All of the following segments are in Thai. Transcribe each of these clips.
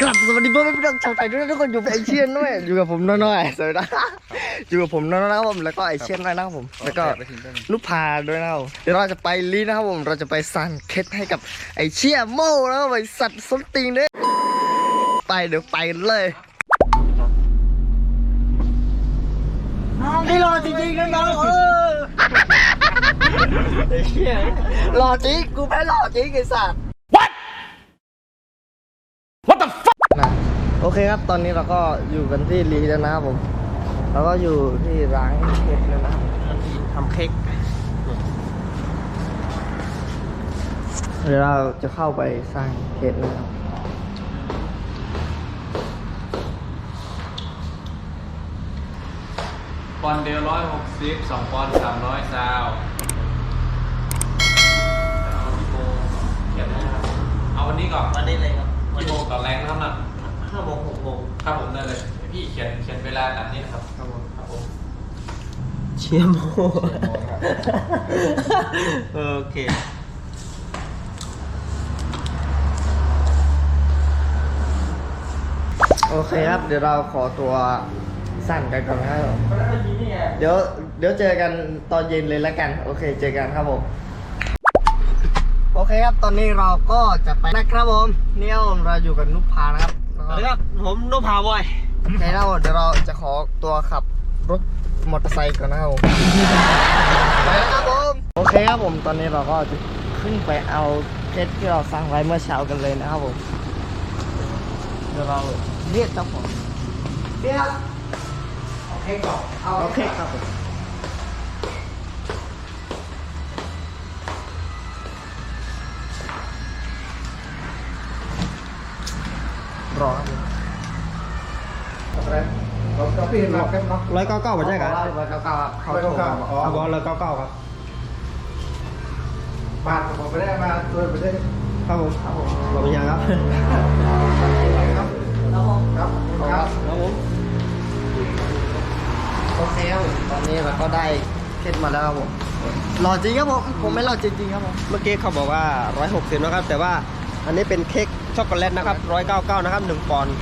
กลับสวัสดีเพื่อนพี่น้องชาวไทยด้วยนะทุกคนอยู่กับไอเชียนด้วยอยู่กับผมน้อยๆสวัสดีนะอยู่กับผมน้อยๆนะครับผมแล้วก็ไอเชียนด้วยนะครับผม แล้วก็ลูกพาด้วยนะครับผมเดี๋ยวเราจะไปลีนะครับผมเราจะไปสั่นเคสให้กับไอเชียโม่แล้วก็ไปสัตว์ส้นตีนด้วยไปเดี๋ยวไปเลยนี่รอจริงๆนะน้องเออไอ้เชี่ยรอจริงกูแพ้รอจริงไอ้สัตว์ โอเคครับ ตอนนี้เราก็อยู่กันที่ลีแล้วนะครับผม แล้วก็อยู่ที่ร้านเค้กแล้วนะครับที่ทำเค้กเดี๋ยวเราจะเข้าไปสร้างเค้กนะครับปอนด์เดียวร้อยหกสิบสองปอนด์สามร้อยซาวเอาพี่โบเขียนนะครับเอาวันนี้ก่อนวันนี้เลยครับพี่โบก่อนแรงนะครับนะ ห้าโมงหกโมงครับผมได้เลยพี่เขียนเขียนเวลาตามนี้นะครับครับผมครับผมเชียร์โมครับโอเคโอเคครับ เดี๋ยวเราขอตัวสั่นกันก่อนนะครับเดี๋ยวเดี๋ยวเจอกันตอนเย็นเลยแล้วกัน โอเค เจอกันครับผมโอเคครับ ตอนนี้เราก็จะไปนะครับผมเนี่ยผมเราอยู่กับนุพานะครับ สวัสดีครับ ผมนุพาบอยโอเคนะครับผมเดี๋ยวเราจะขอตัวขับรถมอเตอร์ไซค์ก่อนนะครับผมไปแล้วครับผมโอเคครับผมตอนนี้เราก็จะขึ้นไปเอาเพชรที่เราสั่งไว้เมื่อเช้ากันเลยนะครับผมเดี๋ยวเราเรียกเจ้าของเรียกโอเคก่อนเอาโอเคครับผม รอครับผมเราพี่เราแค่เนาะร้อยเก้าเก้าใช่ครับร้อยเก้าเก้าครับเขาร้อยโทรเก้ามาเก้าบอกอ๋อเอาบอลร้อยเก้าเก้าครับบ้านผมไม่ได้มาตัวไม่ได้ครับผมครับผมบอกไปยังครับครับครับครับครับผมโอเคครับผมตอนนี้เราก็ได้เพชรมาแล้วครับผมหล่อจริงครับผมผมไม่หล่อจริงๆครับผมเมื่อกี้เขาบอกว่า160นะครับแต่ว่า อันนี้เป็นเค้กช็อกโกแลตนะครับ199นะครับ1ปอนด์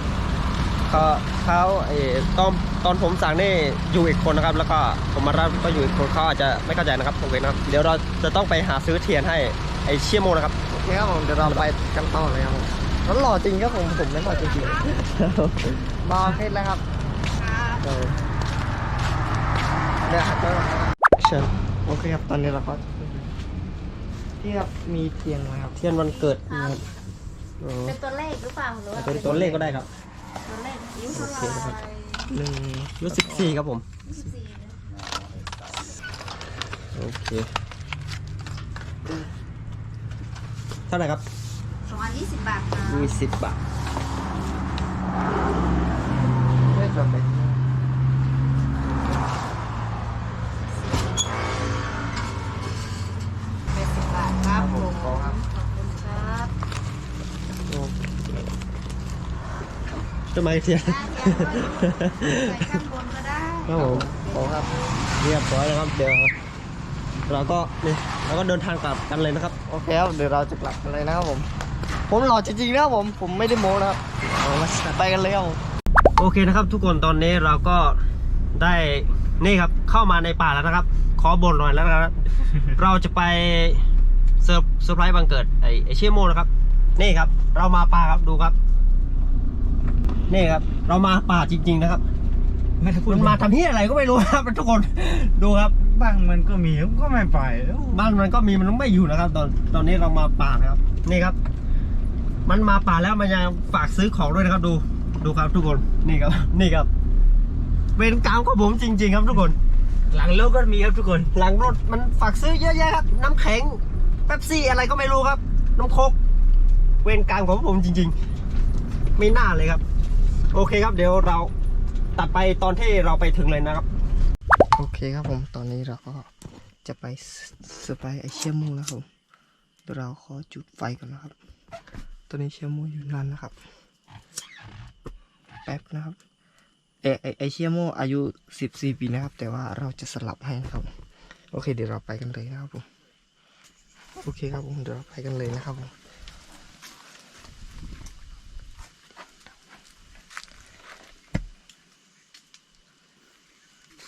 เขาเขาเออตอนตอนผมสั่งนี่อยู่อีกคนนะครับ แล้วก็ผมมารับก็อยู่อีกคนเขาอาจจะไม่เข้าใจนะครับผมเองนะครับ เดี๋ยวเราจะต้องไปหาซื้อเทียนให้ไอเชี่ยโมนะครับโอเคครับผมเดี๋ยวเราไปกันต่อเลยครับผมแล้วหล่อจริงครับผมผมไม่หล่อจริงๆมาเพชรแล้วครับเออเดี๋ยวหัดไปก่อนนะครับเชิญโอเคครับตอนนี้เราก็ ที่ครับมีเทียนไหมครับเทียนวันเกิดนะครับอ๋อเป็นตัวเลขหรือเปล่าหรือว่าเป็นตัวเลขก็ได้ครับ ตัวเลขอายุเท่าไหร่หนึ่งรู้สิบสี่ครับผมยี่สิบสี่นะโอเคเท่าไหร่ครับสองอันยี่สิบบาทค่ะมีสิบบาทเลขแบบไหนเป็นสิบบาทครับผม ขอครับ ขอบคุณครับ จะมาเทียนได้เดี๋ยวใส่ข้างบนก็ได้ครับผมขอครับ เรียบร้อยแล้วครับ เดี๋ยวเราก็นี่เราก็เดินทางกลับกันเลยนะครับ โอเคครับ เดี๋ยวเราจะกลับกันเลยนะครับผม ผมหล่อจริงๆนะครับผม ผมไม่ได้โม้นะครับ ไปกันเลยครับผมโอเคนะครับทุกคนตอนนี้เราก็ได้นี่ครับเข้ามาในป่าแล้วนะครับ ขอบ่นหน่อยแล้วนะครับ เราจะไปเซอร์เซอร์ไพรส์วันเกิดไอไอเชี่ยโมนะครับ นี่ครับ เรามาป่าครับดูครับ นี่ครับ เรามาป่าจริง ๆ นะครับไม่ได้พูดมันมาทำเฮียอะไรก็ไม่รู้ครับทุกคนดูครับ บ้างมันก็มีมันก็ไม่ไปบ้านมันก็มีมันไม่อยู่นะครับ ตอนตอนนี้เรามาป่านะครับ นี่ครับ มันมาป่าแล้วมันยังฝากซื้อของด้วยนะครับ ดูดูครับทุกคนนี่ครับ นี่ครับเวรกรรมของผมจริง ๆ ครับทุกคน หลังโลกก็มีครับทุกคน หลังรถมันฝากซื้อเยอะแยะครับน้ำแข็งเป๊ปซี่อะไรก็ไม่รู้ครับ น้ำโคกเวรกรรมของผมจริง ๆ ไม่น่าเลยครับ โอเคครับเดี๋ยวเราตัดไปตอนที่เราไปถึงเลยนะครับ โอเคครับผมตอนนี้เราก็จะไปเซอร์ไพรส์ไอเชี่ยมูนะครับเดี๋ยวเราขอจุดไฟก่อนนะครับ ตอนนี้เชี่ยมูอยู่นั่นนะครับ แป๊บนะครับเอไอไอเชี่ยมูอายุสิบสี่ปีนะครับ แต่ว่าเราจะสลับให้นะครับ โอเคเดี๋ยวเราไปกันเลยนะครับผมโอเคครับผมเดี๋ยวเราไปกันเลยนะครับผม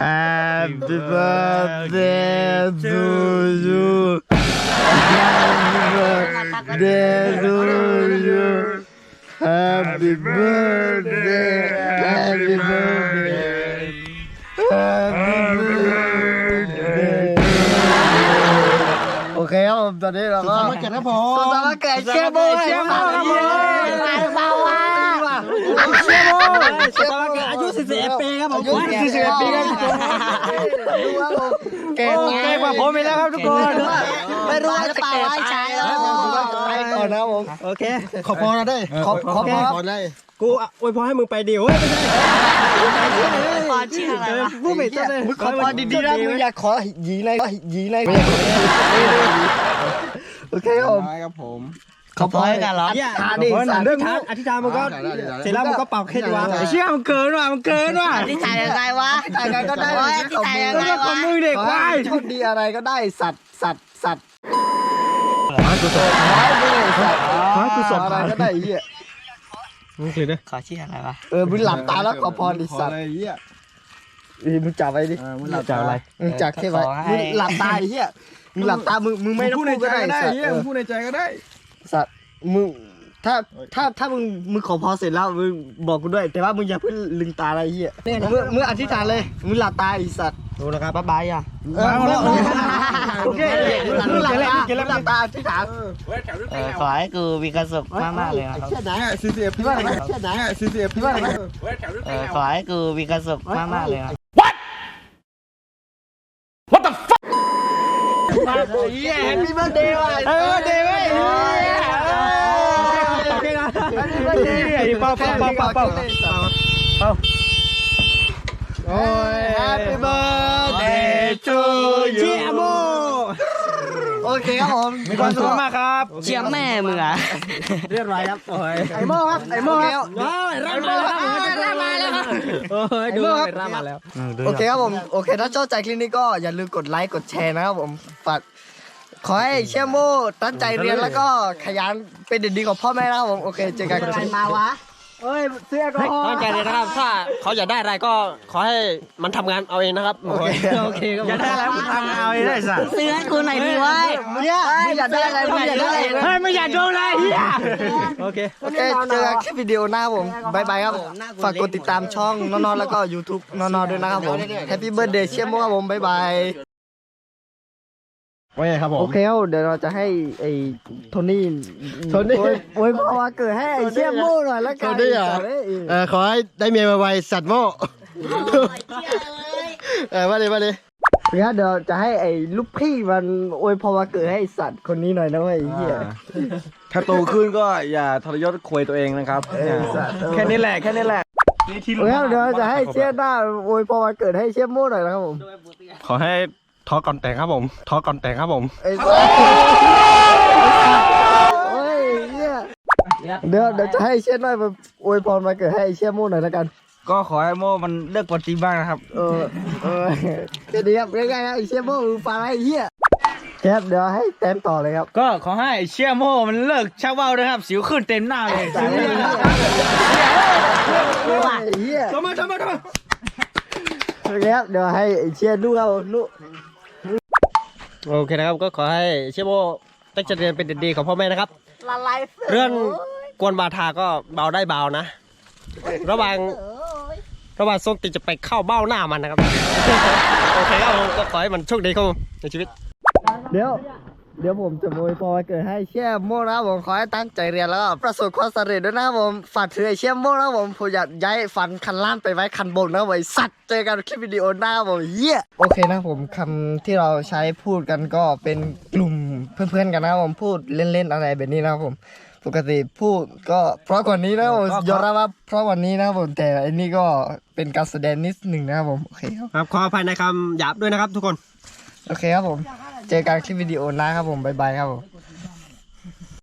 Happy birthday to you. Happy birthday to you. Happy birthday. Happy birthday. Happy birthday. โอเคครับผมตอนนี้เราก็สุขสันต์วันเกิดครับผมสุขสันต์วันเกิดเชียร์โบยเชียร์โบครับผม เบาว่ะเชียร์โบเชียร์โบอายุ41ปีครับผมอายุ41ปีครับดูครับผมเก่งเก่งกว่าผมไปแล้วครับทุกคนไม่รู้ว่าจะเก่งไปไปก่อนนะครับผมโอเค ขอพรนะได้ขอขอพรขอได้กูอวยพรให้มึงไปเดียวเฮ้ยไม่ใช่ตอนชื่ออะไรวะพูดไม่ได้เลยมึงขอพรดีๆนะมึงอยากขอหยีในหยีในโอเคครับผม ครับผมขอพรให้กันเหรออย่าทาอดิธิษสาฐานเรื่เรื่อองงอธิษฐานมันก็เสร็จแล้วมันก็เป่าเคล็ดวะไอ้เชี่ยมันเกินว่ะมันเกินว่ะที่ถ่ายยังไงวะใครก็ได้โอ้ยที่ถ่ายยังไงก็วะของมึงเด็กควายโชคดีอะไรก็ได้สัตว์สัตว์สัตว์ขอให้กูสดขอให้กูสัตว์ขอให้กูสดอะไรก็ได้ไอ้เหี้ยมึงคือเนี่ยขอชื่ออะไรวะเออมึงหลับตาแล้วขอพรดิสัตว์อะไรเหี้ยเออมึงจับไว้ดิมึงหลับจะอะไรมึงจับแค่ไว้มึงหลับตาไอ้เหี้ยมึงหลับตามึงมึงไม่ต้องพูพูดดในก็ใจได้ก็ได้สัตว์เหี้ยเออพูดในใจก็ได้ สัตว์มึงถ้าถ้าถ้ามึงมึงขอพรเสร็จแล้วมึงบอกกูด้วย แต่ว่ามึงอย่าเพิ่งลืมตาอะไรไอ้เหี้ยมึงมึงอธิษฐานเลยมึงหลับตาไอ้สัตว์ดูนะครับบ๊ายบายอะเออมึงโอเคมึงหลับตามึงหลับตาอธิษฐานเออขอให้กูมีความสุขมากๆเลยนะครับเชื่อไหนซีซีเอฟพี่ว่าอะไรเชื่อไหนซีซีเอฟพี่ว่าอะไรเออขอให้กูมีความสุขมากๆเลยครับ เหี้ย แฮปปี้เบิร์ดเดย์ว่ะเออเดย์เว้ยโอเคนะเป่าเป่าเป่าเป่าเป่าเป่าโอ้ย Happy birthday to เชี่ you ยโม โอเคครับผมมีความสุขมากครับเชียร์แม่มึงอะเรียบร้อยครับโอ้ยไอโม่ครับไอโม่ครับว้าวร่ามาแล้วร่ามาแล้วโอ้ยดูร่ามาแล้วโอเคครับผมโอเคถ้าชอบใจคลิปนี้ก็อย่าลืมกดไลค์กดแชร์นะครับผมฝากขอให้เชี่ยโม่ตั้งใจเรียนแล้วก็ขยันเป็นเด็กดีของพ่อแม่นะครับผมโอเคเจอกันคลิปมาวะ เอ้ยเสื้อก็ตั้งใจเลยนะครับ ถ้าเขาอยากได้อะไรก็ขอให้มันทำงานเอาเองนะครับโอเคโอเคครับอยากได้อะไรมึงทำเอาเองได้สัสซื้อให้กูหน่อยดีเว้ยเนี่ยมึงอยากได้อะไรมึงอยากได้อะไรเฮ้ยไม่อยากโดนอะไรเฮีย โอเค โอเคเจอกันคลิปวิดีโอหน้าผมบายบายครับฝากกดติดตามช่องนอนๆแล้วก็ YouTube นอนๆด้วยนะครับผม Happy Birthday เชี่ยโม่ครับผมบายบาย ว่าไงครับผม โอเคครับเดี๋ยวเราจะให้ไอ้โทนี่โทนี่ โอ้ยโอ้ยพอมาเกิดให้ไอ้เชี่ยโม่หน่อยแล้วกันโทนี่เหรอเออขอให้ได้เมียมาไวสัตว์โม่เออมาเลยมาเลยเดี๋ยวเดี๋ยวจะให้ไอ้ลูกพี่มันโอ้ยพอมาเกิดให้ไอ้สัตว์คนนี้หน่อยนะเว้ยไอ้เหี้ย ถ้าโตขึ้นก็อย่าทรยศควยตัวเองนะครับ แค่นี้แหละแค่นี้แหละเดี๋ยวเดี๋ยวจะให้เชี่ยหน้าโอ้ยพอมาเกิดให้เชี่ยโม่หน่อยนะครับผมขอให้ ท้อก่อนแต่งครับผมท้อก่อนแต่งครับผมไอ้โอ้ยเหี้ยเดี๋ยวเดี๋ยวจะให้เชี่ยหน้อยมาโอ้ยพรมาเกิดให้ไอ้เชี่ยโม่หน่อยแล้วกัน ก็ขอให้โม่มันเลิกปฏิบ้างนะครับ เออเออแค่นี้ครับง่ายๆครับไอ้เชี่ยโม่มึงฟังไอ้เหี้ยครับเดี๋ยวให้แต้มต่อเลยครับก็ขอให้เชี่ยโม่มันเลิกชักว่าวด้วยครับ สิวขึ้นเต็มหน้าเลยไอ้เหี้ยทำไมทำไมทำไมโอเคครับเดี๋ยวให้ไอ้เชี่ยดูเอานุ โอเคนะครับก็ขอให้เชฟโบตั้งใจเรียนเป็นเด็กดีของพ่อแม่นะครับ ละลายเรื่องกวนบาทาก็เบาได้เบานะ ระหว่างระหว่างส้นตีนจะไปเข้าเบ้าหน้ามันนะครับ โอเคครับผมก็ขอให้มันโชคดีครับผมในชีวิต เดี๋ยว เดี๋ยวผมจะโวยพรเกิดให้เชี่ยโม่นะครับผมขอให้ตั้งใจเรียนแล้วก็ประสบความสำเร็จด้วยนะครับผมฝากถือไอ้เชี่ยโม่นะครับผมผมอยากย้ายฟันคันล่างไปไว้คันบนนะครับผมไอ้สัตว์เจอกันคลิปวิดีโอหน้าครับผมเหี้ยโอเคนะครับผมคำที่เราใช้พูดกันก็เป็นกลุ่มเพื่อนๆกันนะครับผมพูดเล่นๆอะไรแบบนี้นะครับผมปกติพูดก็เพราะกว่านี้นะครับผมยอมรับว่าเพราะกวันนี้นะครับผมแต่อันนี้ก็เป็นการแสดงนิดหนึ่งนะครับผมโอเคครับครับขออภัยในคำหยาบด้วยนะครับทุกคนโอเคครับผม เจอกันคลิปวิดีโอหน้าครับผม บ๊ายบายครับผม